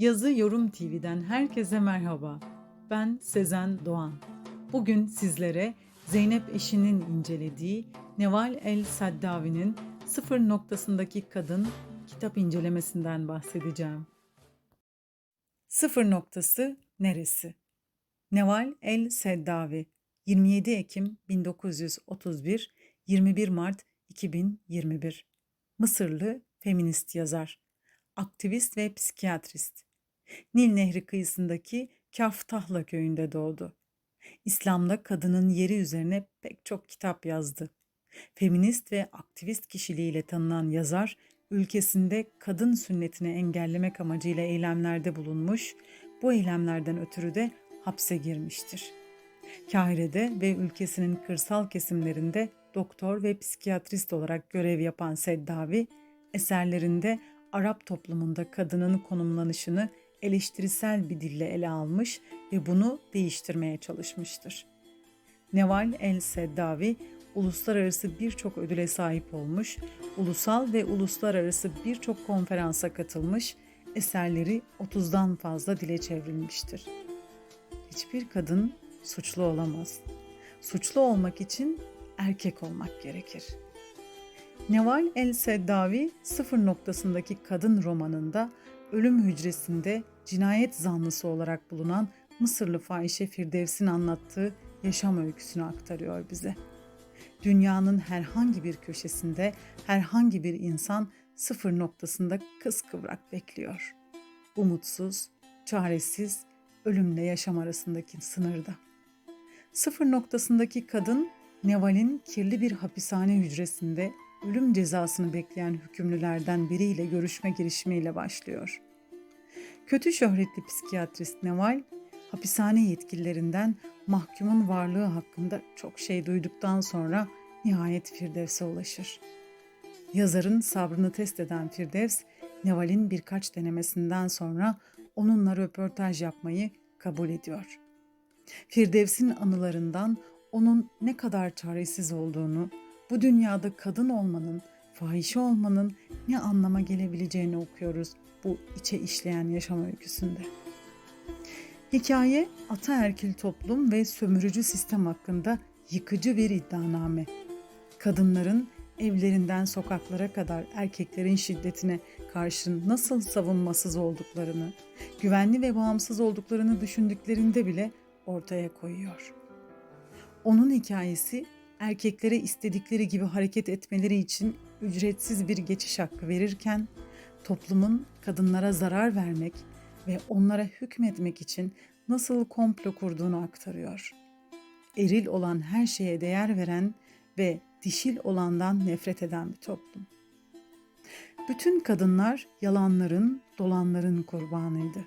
Yazı Yorum TV'den herkese merhaba. Ben Sezen Doğan. Bugün sizlere Zeynep Eşin'in incelediği Neval El Saddavi'nin Sıfır Noktasındaki Kadın kitap incelemesinden bahsedeceğim. Sıfır Noktası Neresi? Neval El Seddavi 27 Ekim 1931 21 Mart 2021 Mısırlı feminist yazar, aktivist ve psikiyatrist. Nil Nehri kıyısındaki Kaftahla köyünde doğdu. İslam'da kadının yeri üzerine pek çok kitap yazdı. Feminist ve aktivist kişiliğiyle tanınan yazar, ülkesinde kadın sünnetini engellemek amacıyla eylemlerde bulunmuş, bu eylemlerden ötürü de hapse girmiştir. Kahire'de ve ülkesinin kırsal kesimlerinde doktor ve psikiyatrist olarak görev yapan Seddavi, eserlerinde Arap toplumunda kadının konumlanışını eleştirisel bir dille ele almış ve bunu değiştirmeye çalışmıştır. Neval el-Seddavi, uluslararası birçok ödüle sahip olmuş, ulusal ve uluslararası birçok konferansa katılmış, eserleri 30'dan fazla dile çevrilmiştir. Hiçbir kadın suçlu olamaz. Suçlu olmak için erkek olmak gerekir. Neval el-Seddavi sıfır noktasındaki kadın romanında ölüm hücresinde cinayet zanlısı olarak bulunan Mısırlı fahişe Firdevs'in anlattığı yaşam öyküsünü aktarıyor bize. Dünyanın herhangi bir köşesinde herhangi bir insan sıfır noktasında kıskıvrak bekliyor. Umutsuz, çaresiz, ölümle yaşam arasındaki sınırda. Sıfır noktasındaki kadın Neval'in kirli bir hapishane hücresinde ölüm cezasını bekleyen hükümlülerden biriyle görüşme girişimiyle başlıyor. Kötü şöhretli psikiyatrist Neval, hapishane yetkililerinden mahkumun varlığı hakkında çok şey duyduktan sonra nihayet Firdevs'e ulaşır. Yazarın sabrını test eden Firdevs, Neval'in birkaç denemesinden sonra onunla röportaj yapmayı kabul ediyor. Firdevs'in anılarından onun ne kadar çaresiz olduğunu, bu dünyada kadın olmanın, fahişe olmanın ne anlama gelebileceğini okuyoruz bu içe işleyen yaşam öyküsünde. Hikaye ataerkil toplum ve sömürücü sistem hakkında yıkıcı bir iddianame. Kadınların evlerinden sokaklara kadar erkeklerin şiddetine karşı nasıl savunmasız olduklarını, güvenli ve bağımsız olduklarını düşündüklerinde bile ortaya koyuyor. Onun hikayesi erkeklere istedikleri gibi hareket etmeleri için ücretsiz bir geçiş hakkı verirken toplumun kadınlara zarar vermek ve onlara hükmetmek için nasıl komplo kurduğunu aktarıyor. Eril olan her şeye değer veren ve dişil olandan nefret eden bir toplum. Bütün kadınlar yalanların, dolanların kurbanıydı.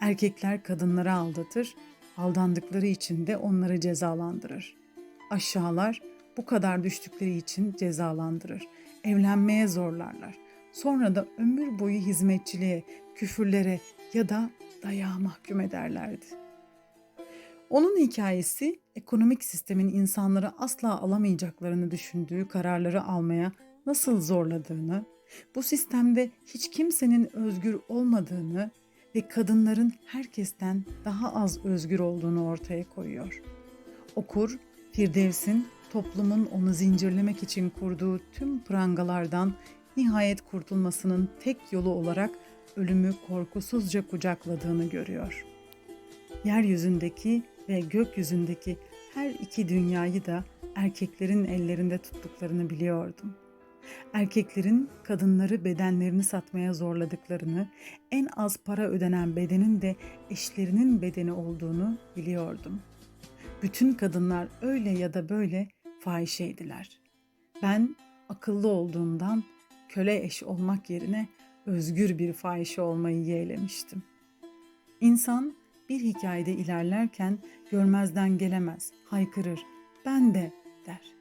Erkekler kadınları aldatır, aldandıkları için de onları cezalandırır. Aşağılar, bu kadar düştükleri için cezalandırır. Evlenmeye zorlarlar. Sonra da ömür boyu hizmetçiliğe, küfürlere ya da dayağa mahkum ederlerdi. Onun hikayesi ekonomik sistemin insanları asla alamayacaklarını düşündüğü kararları almaya nasıl zorladığını, bu sistemde hiç kimsenin özgür olmadığını ve kadınların herkesten daha az özgür olduğunu ortaya koyuyor. Okur, Firdevs'in toplumun onu zincirlemek için kurduğu tüm prangalardan nihayet kurtulmasının tek yolu olarak ölümü korkusuzca kucakladığını görüyor. Yeryüzündeki ve gökyüzündeki her iki dünyayı da erkeklerin ellerinde tuttuklarını biliyordum. Erkeklerin kadınları bedenlerini satmaya zorladıklarını, en az para ödenen bedenin de eşlerinin bedeni olduğunu biliyordum. Bütün kadınlar öyle ya da böyle fahişeydiler. Ben akıllı olduğumdan köle eş olmak yerine özgür bir fahişe olmayı yeğlemiştim. İnsan bir hikayede ilerlerken görmezden gelemez, haykırır, ben de der.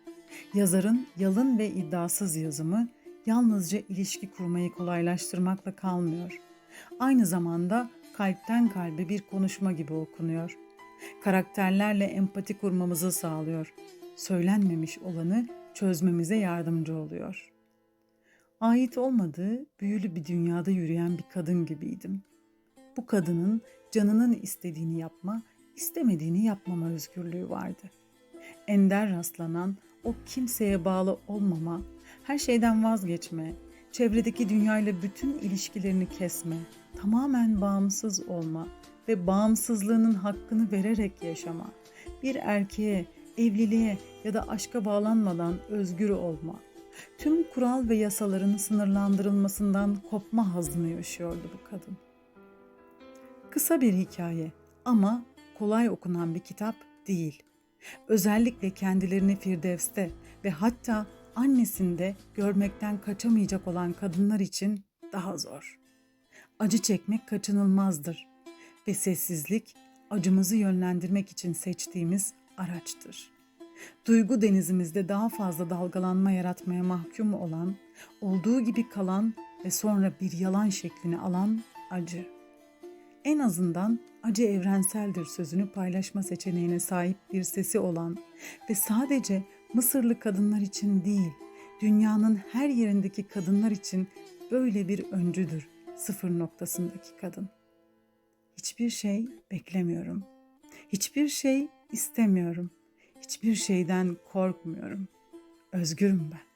Yazarın yalın ve iddiasız yazımı yalnızca ilişki kurmayı kolaylaştırmakla kalmıyor. Aynı zamanda kalpten kalbe bir konuşma gibi okunuyor. Karakterlerle empati kurmamızı sağlıyor. Söylenmemiş olanı çözmemize yardımcı oluyor. Ait olmadığı büyülü bir dünyada yürüyen bir kadın gibiydim. Bu kadının canının istediğini yapma, istemediğini yapmama özgürlüğü vardı. Ender rastlanan o kimseye bağlı olmama, her şeyden vazgeçme, çevredeki dünyayla bütün ilişkilerini kesme, tamamen bağımsız olma ve bağımsızlığının hakkını vererek yaşama, bir erkeğe, evliliğe ya da aşka bağlanmadan özgür olma, tüm kural ve yasaların sınırlandırılmasından kopma hazını yaşıyordu bu kadın. Kısa bir hikaye ama kolay okunan bir kitap değil. Özellikle kendilerini Firdevs'te ve hatta annesinde görmekten kaçamayacak olan kadınlar için daha zor. Acı çekmek kaçınılmazdır ve sessizlik acımızı yönlendirmek için seçtiğimiz araçtır. Duygu denizimizde daha fazla dalgalanma yaratmaya mahkum olan, olduğu gibi kalan ve sonra bir yalan şeklini alan acı. En azından acı evrenseldir sözünü paylaşma seçeneğine sahip bir sesi olan ve sadece Mısırlı kadınlar için değil, dünyanın her yerindeki kadınlar için böyle bir öncüdür sıfır noktasındaki kadın. Hiçbir şey beklemiyorum. Hiçbir şey istemiyorum. Hiçbir şeyden korkmuyorum. Özgürüm ben.